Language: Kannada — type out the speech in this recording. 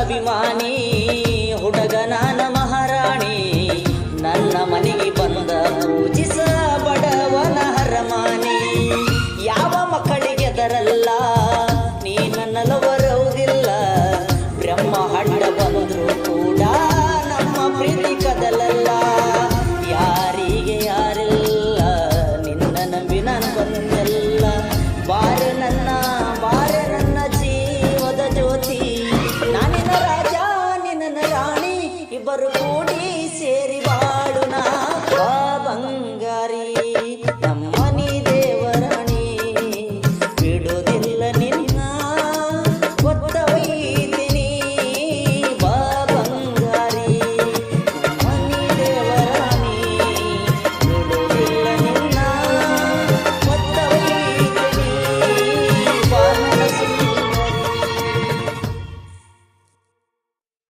ಅಭಿಮಾನಿ ಹುಡುಗನ ನಮ இருவர்